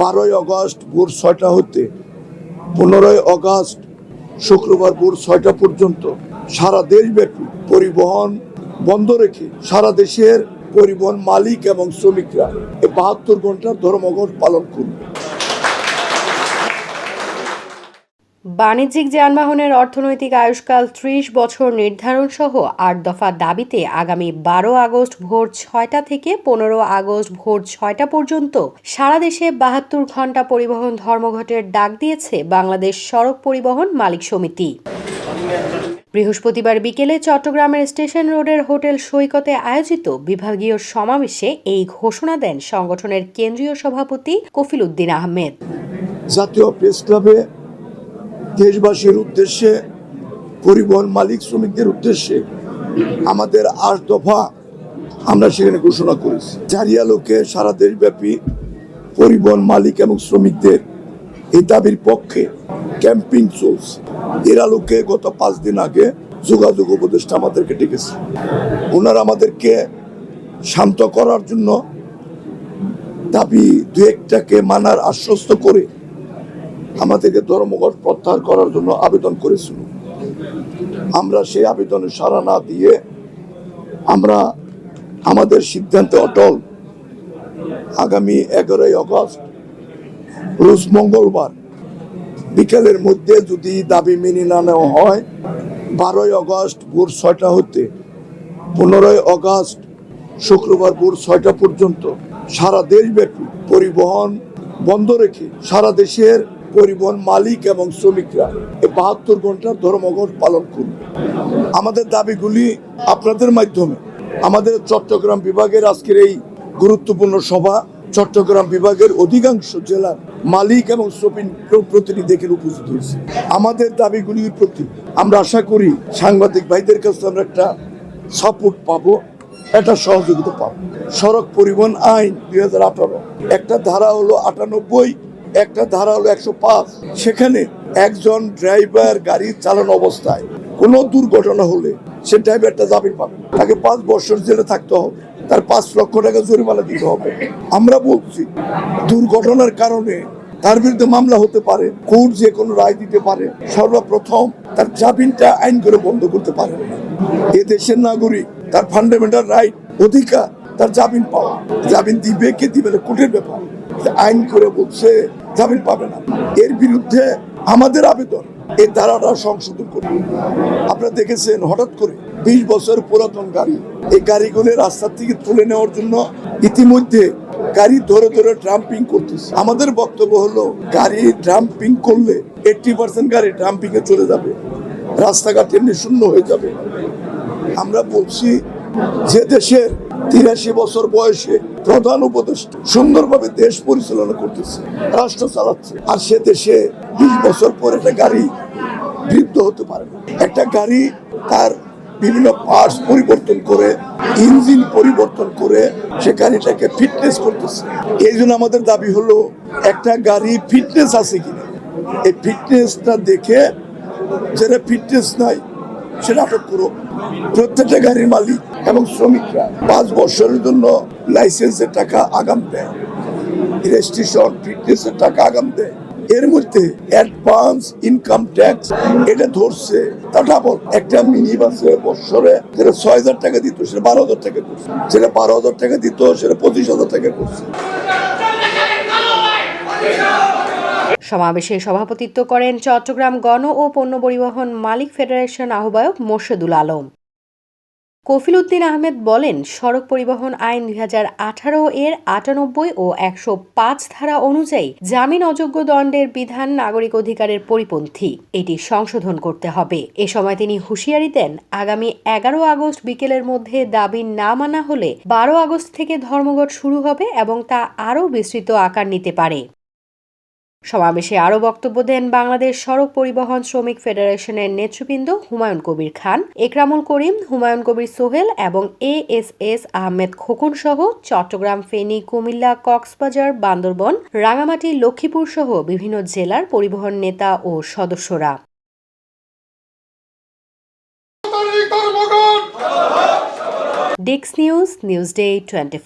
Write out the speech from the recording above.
বারোই অগস্ট ভোর ছয়টা হতে পনেরোই অগস্ট শুক্রবার ভোর ছয়টা পর্যন্ত সারা দেশব্যাপী পরিবহন বন্ধ রেখে সারা দেশের পরিবহন মালিক এবং শ্রমিকরা এই বাহাত্তর ঘণ্টার ধর্মঘট পালন করবে। বাণিজ্যিক যানবাহনের অর্থনৈতিক আয়ুষ্কাল ত্রিশ বছর নির্ধারণ সহ আট দফা দাবিতে আগামী বারো আগস্ট ভোর ছয়টা থেকে পনেরো আগস্ট ভোর ছয়টা পর্যন্ত সারা দেশে বাহাত্তর ঘণ্টা পরিবহন ধর্মঘটের ডাক দিয়েছে বাংলাদেশ সড়ক পরিবহন মালিক সমিতি। বৃহস্পতিবার বিকেলে চট্টগ্রামের স্টেশন রোডের হোটেল সৈকতে আয়োজিত বিভাগীয় সমাবেশে এই ঘোষণা দেন সংগঠনের কেন্দ্রীয় সভাপতি কফিল উদ্দিন আহমেদ। জাতীয় প্রেস ক্লাবে দেশবাসীর উদ্দেশ্যে, পরিবহন মালিক শ্রমিকদের উদ্দেশ্যে আমাদের আট দফা আমরা সেখানে ঘোষণা করেছি। জারি আলোকে সারা দেশব্যাপী পরিবহন মালিক এবং শ্রমিকদের এই দাবির পক্ষে ক্যাম্পিং চলছে। এর আলোকে গত পাঁচ দিন আগে যোগাযোগ উপদেষ্টা আমাদেরকে ডেকেছে। ওনারা আমাদেরকে শান্ত করার জন্য দাবি দু একটাকে মানার আশ্বস্ত করে আমাদেরকে ধর্মঘট প্রত্যাহার করার জন্য আবেদন করেছিল। আমরা সেই আবেদনে সাড়া না দিয়ে আমরা আমাদের সিদ্ধান্তে অটল। আগামী এগারোই আগস্ট রোজ মঙ্গলবার বিকেলের মধ্যে যদি দাবি মেনে না নেওয়া হয়, বারোই আগস্ট ভোর ছয়টা হতে পনেরোই আগস্ট শুক্রবার ভোর ছয়টা পর্যন্ত সারা দেশব্যাপী পরিবহন বন্ধ রেখে সারা দেশের পরিবহন মালিক এবং শ্রমিকরা এই বাহাত্তর ঘণ্টার ধর্মঘট পালন করবে। আমাদের দাবিগুলি আপনাদের মাধ্যমে। আমাদের চট্টগ্রাম বিভাগের আজকের এই গুরুত্বপূর্ণ সভা চট্টগ্রাম বিভাগের অধিকাংশ জেলার মালিক এবং শ্রমিক প্রতিনিধি এখানে উপস্থিত হয়েছে। আমাদের দাবিগুলির প্রতি আমরা আশা করি সাংবাদিক ভাইদের কাছে আমরা একটা সাপোর্ট পাবো, একটা সহযোগিতা পাবো। সড়ক পরিবহন আইন দুই হাজার আঠারো। একটা ধারা হলো আটানব্বই একটা ধারা হলো একশো পাঁচ। সেখানে একজন ড্রাইভার গাড়ি চালানো অবস্থায়। কোনো দুর্ঘটনা হলে সে ড্রাইভারটা জামিন পাবে। তাকে পাঁচ বছর জেলে থাকতে হবে। তার পাঁচ লক্ষ টাকা জরিমানা দিতে হবে। আমরা বলছি, দুর্ঘটনার কারণে তার বিরুদ্ধে মামলা হতে পারে, কোর্ট যে কোনো রায় দিতে পারে, সর্বপ্রথম তার জামিনটা আইন করে বন্ধ করতে পারে এ দেশের নাগরিক, তার ফান্ডামেন্টাল রাইট অধিকার, তার জামিন পাওয়া। জামিন দিবে কে দিবে কোর্টের ব্যাপার। আইন করে বলছে জামিন পাবে না। এর বিরুদ্ধে আমাদের আবেদন এই ধারাটা সংশোধন করবে আপনারা দেখেছেন, হঠাৎ করে বিশ বছর পুরাতন গাড়ি, এই গাড়িগুলো রাস্তার থেকে তুলে নেওয়ার জন্য ইতিমধ্যে গাড়ি ধরে ধরে ট্রাম্পিং করতেছে। আমাদের বক্তব্য হলো, গাড়ি ড্রাম্পিং করলে এইটটি পার্সেন্ট গাড়ি ড্রাম্পিং এ চলে যাবে। রাস্তাঘাট এমনি শূন্য হয়ে যাবে। আমরা বলছি, যে দেশের তিরাশি বছর বয়সে প্রধান উপদেষ্টা সুন্দরভাবে দেশ পরিচালনা করতেছে, রাষ্ট্র চালাচ্ছে। আর সে দেশে বিশ বছর পর একটা গাড়ি বৃদ্ধ হতে পারে একটা গাড়ি তার বিভিন্ন পার্টস পরিবর্তন করে ইঞ্জিন পরিবর্তন করে, সে গাড়িটাকে ফিটনেস করতেছে। এই জন্য আমাদের দাবি হলো, একটা গাড়ি ফিটনেস আছে কিনা? এই ফিটনেসটা দেখে যেটা ফিটনেস নাই সেটা আটক করো। প্রত্যেকটা গাড়ির মালিক এবং শ্রমিকরা পাঁচ বছরের জন্য লাইসেন্সের টাকা আগাম দেয়। রেজিস্ট্রেশন ফিটনেসের টাকা আগাম দেয়। এর মধ্যে অ্যাডভান্স ইনকাম ট্যাক্স এটা ধরছে। তা ডাবল একটা মিনি বাসে বছরে, যেটা ছয় হাজার টাকা দিত, সেটা বারো হাজার টাকা করছে। সেটা বারো হাজার টাকা দিত, সেটা পঁচিশ হাজার টাকা করছে। সমাবেশে সভাপতিত্ব করেন চট্টগ্রাম গণ ও পণ্য পরিবহন মালিক ফেডারেশন আহ্বায়ক মোর্শেদুল আলম। কফিল উদ্দিন আহমেদ বলেন, সড়ক পরিবহন আইন দুই হাজার আঠারো এর আটানব্বই ও একশো পাঁচ ধারা অনুযায়ী জামিন অযোগ্য দণ্ডের বিধান নাগরিক অধিকারের পরিপন্থী। এটি সংশোধন করতে হবে। এ সময় তিনি হুঁশিয়ারি দেন, আগামী এগারো আগস্ট বিকেলের মধ্যে দাবি না মানা হলে বারো আগস্ট থেকে ধর্মঘট শুরু হবে এবং তা আরও বিস্তৃত আকার নিতে পারে। সমাবেশে আরও বক্তব্য দেন বাংলাদেশ সড়ক পরিবহন শ্রমিক ফেডারেশনের নেতৃবৃন্দ হুমায়ুন কবির খান একরামুল করিম হুমায়ুন কবির সোহেল এবং A S S Ahmed Khokon সহ চট্টগ্রাম ফেনী কুমিল্লা কক্সবাজার বান্দরবন রাঙামাটি লক্ষ্মীপুর সহ বিভিন্ন জেলার পরিবহন নেতা ও সদস্যরা। ডিক্স নিউজ নিউজ ডে টোয়েন্টি